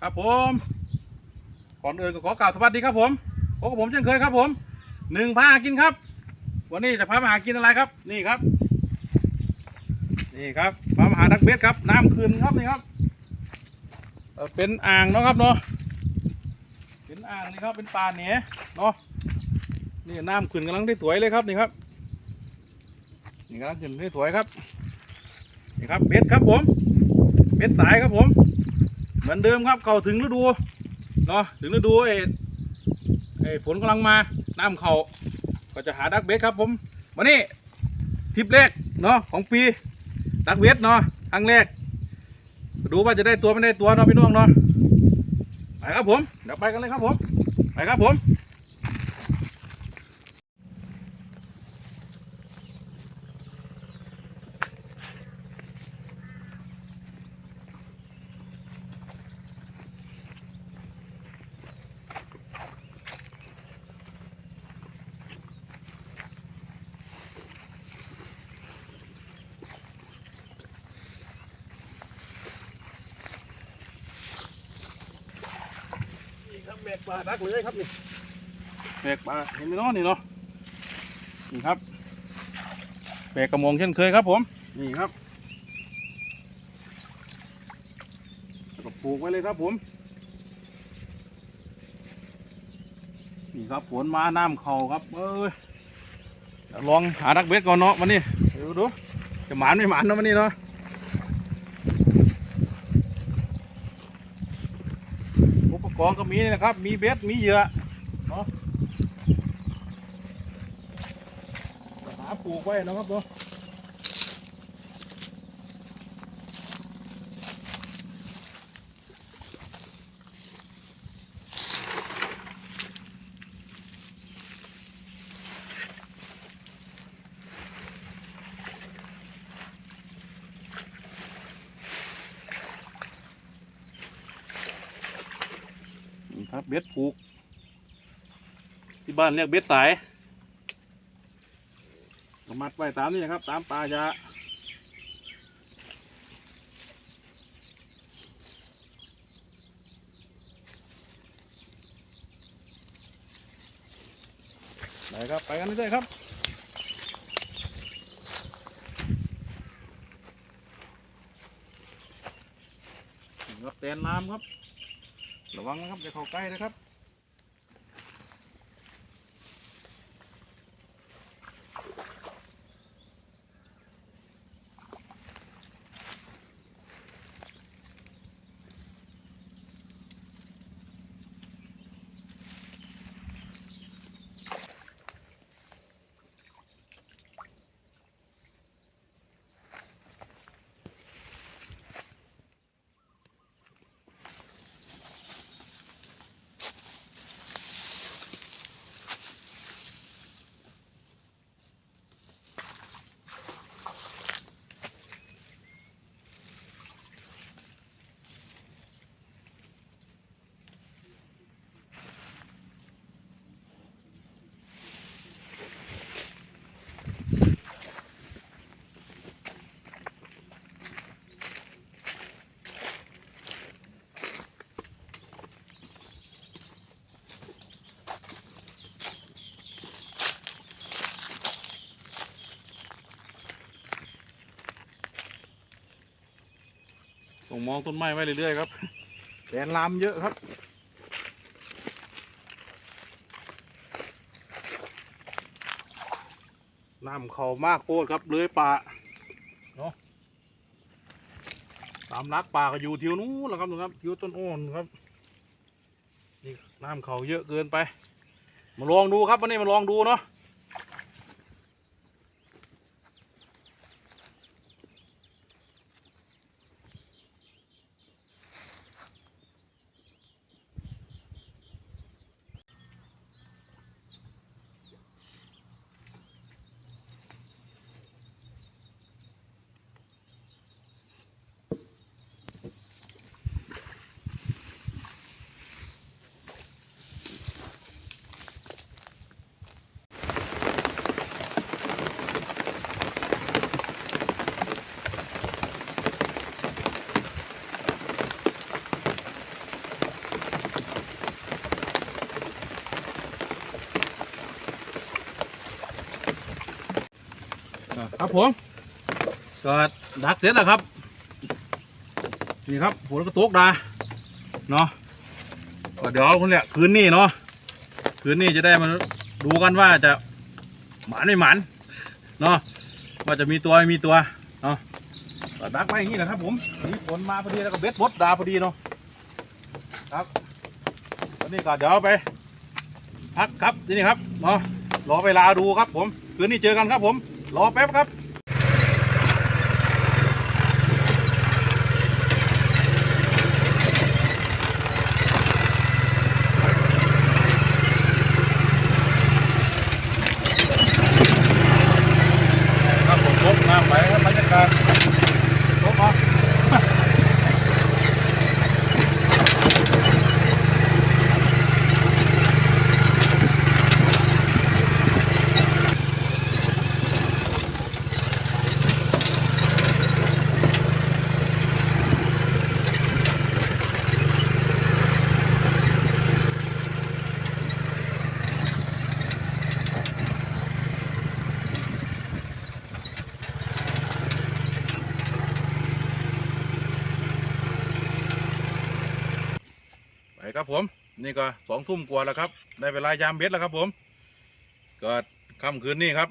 ครับผมก่อนอื่นก็ขอกล่าวสวัสดีครับผมพบกับผมเช่นเคยครับ ผมหนึ่งพาหากินครับ วันนี้จะพามาหากินอะไรครับ นี่ครับ นี่ครับพามาหาดักเบ็ดครับ น้ำคืนครับนี่ครับเป็นอ่างเนาะครับเนาะเป็นอ่างนี่ครับเป็นปลาเหนียเนาะนี่น้ำขึ้นกำลังได้สวยเลยครับนี่ครับนี่กำลังขึ้นได้สวยครับนี่ครับเบ็ดครับผมเบ็ดสายครับผม มือนเดิมครับเข่าถึงฤดูเนาะถึงฤดูเอ้ไอ้ฝนกำลังมาน้ำเขาก็จะหาดักเบสครับผมวันนี้ทริปแรกเนาะของปีดักเบสเนาะครั้งแรก ดูว่าจะได้ตัวไม่ได้ตัวเนาะพี่น้องเนาะไปครับผมเดี๋ยวไปกันเลยครับผมไปครับผม ปลาดักเลยครับนี่แบกปลาเห็นไหมเนาะนี่เนาะนี่ครับแบกกระมงเช่นเคยครับ ผมนี่ครับแล้วก็ผูกไว้เลยครับผมนี่ครับฝนมาน้ำเข่าครับ เอ้ยเดี๋ยวลองหาดักเบ็ดก่อนเนาะวันนี้เดี๋ยวดูจะหมานไม่หมานเนาะวันนี้เนาะ อุป กองก็มีนี่นะครับ มีเบ็ด มีเหยื่อเนาะหาปลูกไว้นะครับเนาะ ครับ เบ็ดผูก ที่บ้านเรียกเบ็ดสายก็มัดไว้ตามนี้นะครับ ตามปลายาไปครับ ไปกันเรื่อยๆครับรับแตนน้ำครับ ระวังนะครับจะเข้าใกล้นะครับ ต้องมองต้นไม้ไว้เรื่อยๆครับแดนลามเยอะครับ น้ำเขามากโคตรครับเลยป่าเนาะตามรักป่าก็อยู่ทิวนู้นแหละครับนะครับอยู่ต้นโอนครับ นี่น้ำเขาเยอะเกินไป มาลองดูครับวันนี้มาลองดูเนาะ ครับผมก็ดักเสร็จแล้วครับนี่ครับหัวกระตุกดาเนาะก็เดี๋ยวคนเนี่ยคืนนี้เนาะคืนนี้จะได้มาดูกันว่าจะหมานไม่หมานเนาะว่าจะมีตัวไม่มีตัวเนาะก็ดักไว้อย่างนี้แหละครับผมมีฝนมาพอดีแล้วก็เบ็ดบดดาพอดีเนาะครับตอนนี้ก็เดี๋ยวไปพักครับที่นี่ครับเนาะรอเวลาดูครับผมคืนนี้เจอกันครับผม รอแป๊บครับผมพกมาไปครับบรรยากาศพกมาไปครับผม นี่ก็สองทุ่มกว่าแล้วครับได้เวลายามเบ็ดแล้วครับผม ก็ค่ำคืนนี้ครับ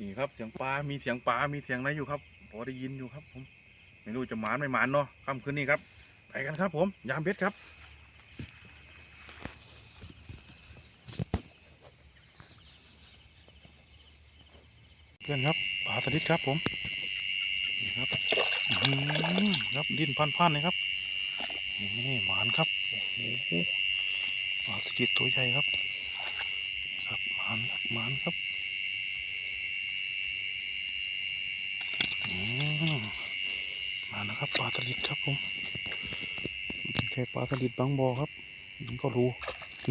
นี่ครับเสียงปลา มีเสียงปลา มีเสียงอะไรอยู่ครับพอได้ยินอยู่ครับ ผมไม่รู้จะหมานไม่หมานเนาะค่ำคืนนี้ครับไปกันครับ ผม ยามเบ็ดครับเพื่อนครับปลาสลิดครับผมนี่ครับอื้อหือครับดิ้นพันๆเลยครับนี่หมานครับ หปลาสลิดตัวใหญ่ครับ ครับหมานครับหมานครับมาแล้วครับปลาสลิดครับผมไม่ใช่ปลาสลิดบางบ่อครับมันก็รู้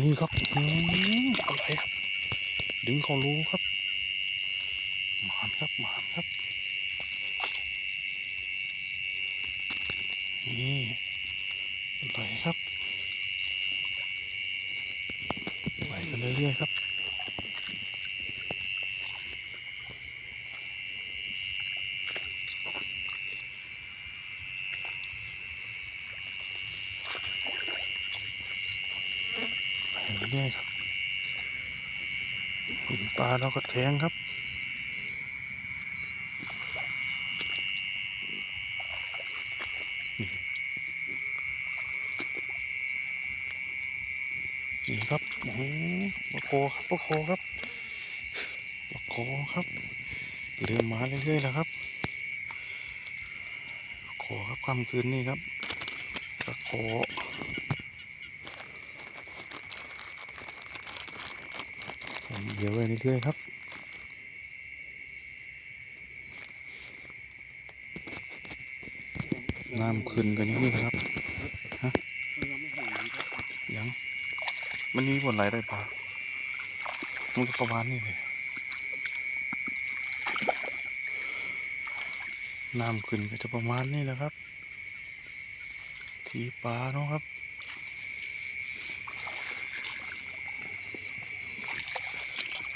นี่ครับอืมอะไรครับ ดึงเขารู้ครับหมานครับหมานครับนี่ไหลครับไหลกันเรื่อยๆครับไหล เรื่อยครับเห็นปลาเราก็แทงครับนี่ครับโอ้โหปลาโคครับปลาโคครับปลาโคครับ เรือมาเรื่อยๆแล้วครับปลาโคครับค่ำคืนนี้ครับปลาโค เดี๋ยวไว้เรื่อยๆครับน้ำขึ้นกันอย่างนี้นะครับยังมันมีผลอะไรได้ปะมันก็ประมาณนี้เลยน้ำขึ้นก็จะประมาณนี้แหละครับ ทีปลาเนาะครับ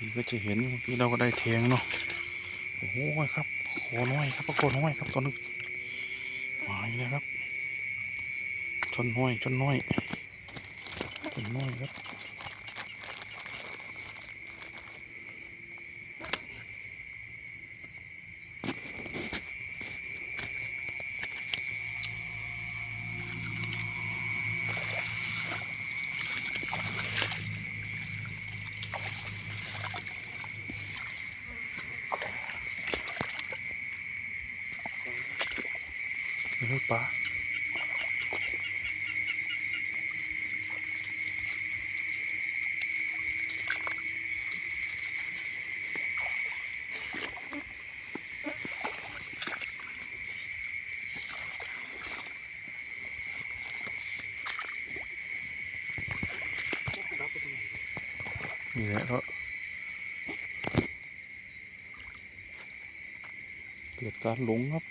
นี่ก็จะเห็นที่เราก็ได้แทงเนาะโอ้โหครับโคน้อยครับโคน้อยครับตัวนึงมาอีกแล้วครับชนน้อยชนน้อยชนน้อยครับ นี่ปลานี่แหละก็เกิดการหลงครับ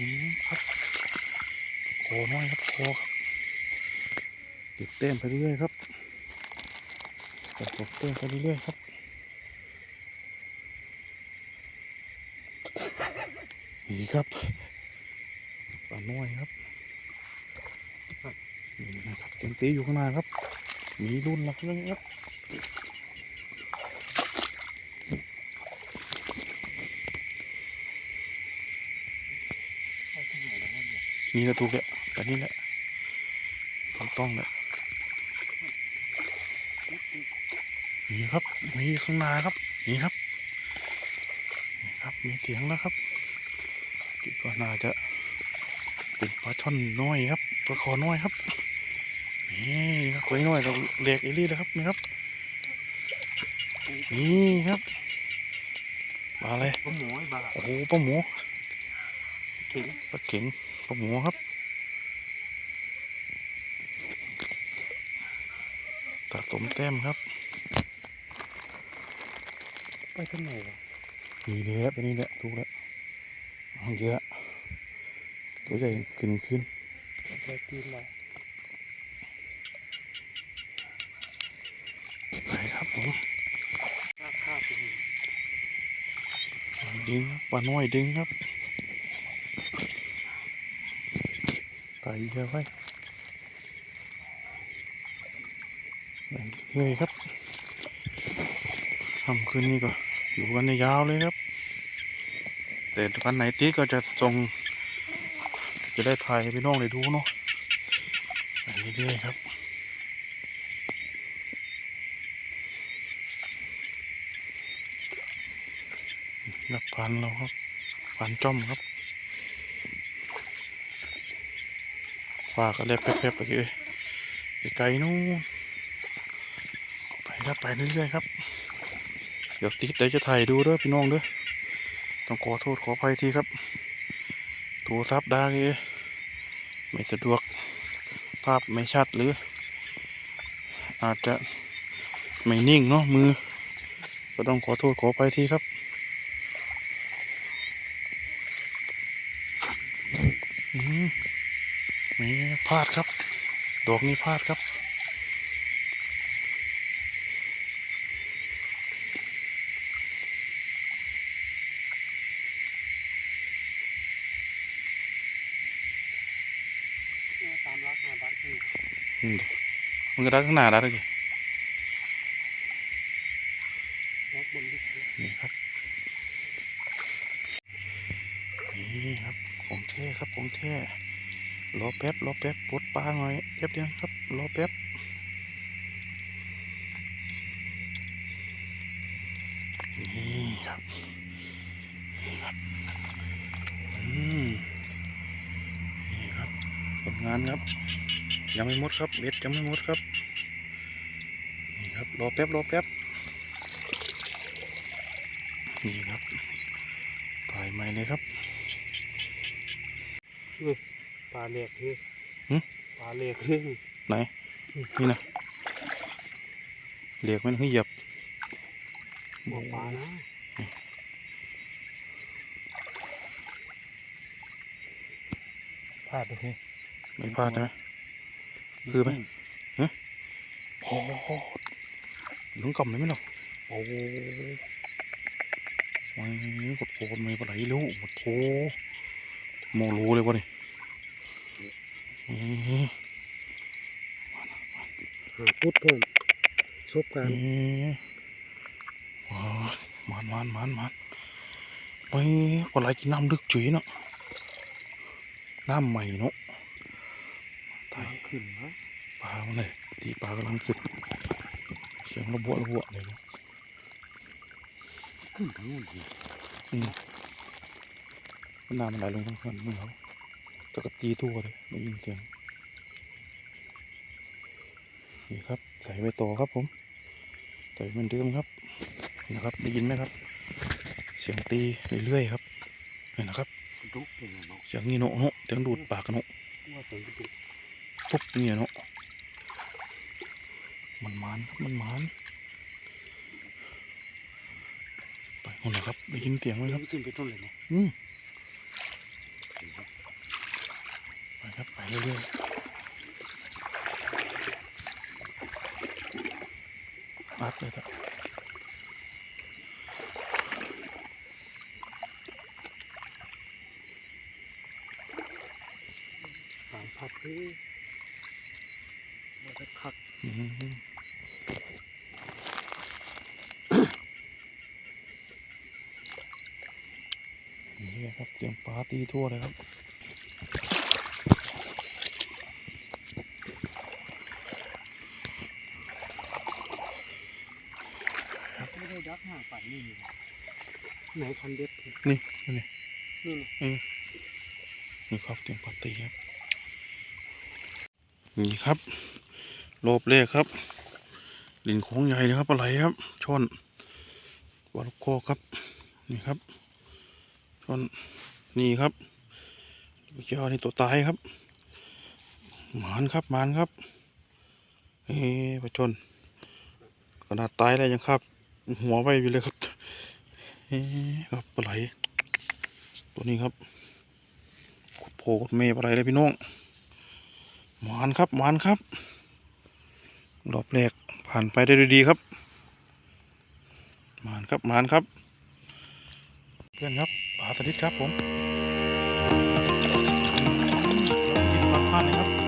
อืมครับ คน้อยครับคอครับเก็บเต้มไปเรื่อยครับเก็บเต้มไปเรื่อยครับนี่ครับปลาน้อยครับนี่นะครับเต็มตีอยู่ข้างหน้าครับ มีรุ่นละเรื่องครับนี่ก็ถูกแล้ว แต่นี่แหละถูกต้องแหละนี่ครับ มีข้างหน้าครับนี่ครับนี่ครับ มีเสียงแล้วครับคิดว่าน่าจะเป็นปลาช่อนน้อยครับปลาคอน้อยครับนี่ครับตัวน้อยเราเล็กอีลี่เลยครับนี่ครับ นี่ครับปลาอะไรผมหมูไอ้บ้าโอ้โหปลาหมูเข็งปลาเข็งปลาหมูครับ สะสมแต้มครับ ไปทางไหนวะนี่เลยครับอันนี้แหละถูกแล้วเอาเยอะ ตัวใหญ่ขึ้นขึ้นไปตีนเราไปครับผมข้าข้าตรงนี้ดึงครับปลาน้อยดึงครับไต่เยอะไว้ เรื่อยครับทำคืนนี้ก็อยู่กันยาวเลยครับ แต่วันไหนตีก็จะส่ง จะได้ถ่ายพี่น้องได้ดูเนาะเรื่อยๆครับนับพันแล้วครับพันจ้อมครับฝากอะไรแป๊บๆไปเลยไปไกลนู้น ครับไปเรื่อยๆครับ เดี๋ยวติดเดี๋ยวจะถ่ายดูด้วยพี่น้องด้วยต้องขอโทษขออภัยทีครับโทรศัพท์ได้ไม่สะดวกภาพไม่ชัดหรือ อาจจะไม่นิ่งเนาะมือ ก็ต้องขอโทษขออภัยทีครับอืมนี่พลาดครับ ดอกนี้พลาดครับ ตามรักมาบ้านที่ มมันก็ได้ข้างหน้ารักบนลึกเลยนี่ครับนี่ครับของแท้ครับของแท้รอแป๊บรอแป๊บปลดปลาหน่อยแป๊บเดียวครับรอแป๊บนี่ครับนี่ครับอืมนี่ครับผลงานครับ ยังไม่หมดครับเบ็ดยังไม่หมดครับนี่ครับรอแป๊บรอแป๊บนี่ครับถ่ายใหม่เลยครับปลาเหล็กเฮ้ยหึปลาเหล็กเฮ้ยไหนนี่นะเหลียกมันให้เหยียบบอกปลานะพลาดตรงนี้ไม่พลาดใช่ไหม คือไหมโอ้โหลุงกำเลยไหมเนาะโอ้โหไม่กดโกนไม่ปลาไหลรู้หมดโถโมรู้เลยวะนี่นี่หาพุทธเพิ่มซบกันนี่ว้าวมันมันมันมันไปปลาไหลกินน้ำลึกจุ๋ยเนาะน้ำใหม่เนาะ ไทยขึ้นนะปลามันเลยตีปลากำลังขึ้นเสียงระบวระบวเลยนะขึ้นทั้งนู้นสิมันน้ำมันไหลลงทั้งคันมึงเขาตะกะตีทั่วเลยได้ยินเสียงนี่ครับ ใส่ไปต่อครับผมใส่เหมือนเดิมครับนี่นะครับได้ยินไหมครับ เสียงตีเรื่อยๆครับนี่นะครับ ดุกเลยนะเนาะเสียงงี้โนะโนะเสียงดูดปากกันโนะว่าเป็นดุก ทุบเนี่ยโนะมันมันครับมันมันไปคนนะครับได้ยินเสียงไหมครับขึ้นไปต้นเลยเนี่ยอืมไปคครับไปเรื่อยๆปัดเลยครับสามพัดนี่มันจะคัก อืมนี่ครับเตรี ยมปลาตีทั่วเลยครับไม่ได้ดักหาปัดนี่นี่ไหนคันเด็ดนี่นี่นี่นะนี่ครับเตรียมปลาตีครับนี่ครับโลบเลขครับลินโค้งใหญ่เลยครับปลาไหลครับช่อนวาลกโคครับนี่ครับช่อน นี่ครับเจ้านี่ตัวตายครับหมานครับหมานครับเฮ้ปลาชนขนาดตายแล้วยังครับ หัวไว้อยู่เลยครับเฮ้ครับปลาไหลตัวนี้ครับโผล่เมย์อะไรเลยพี่น้องหมานครับหมานครับรอบแรกผ่านไปได้ดีดีครับหมานครับหมานครับ เพื่อนครับปลาสลิดครับผมกินปลาพลาดนะครับ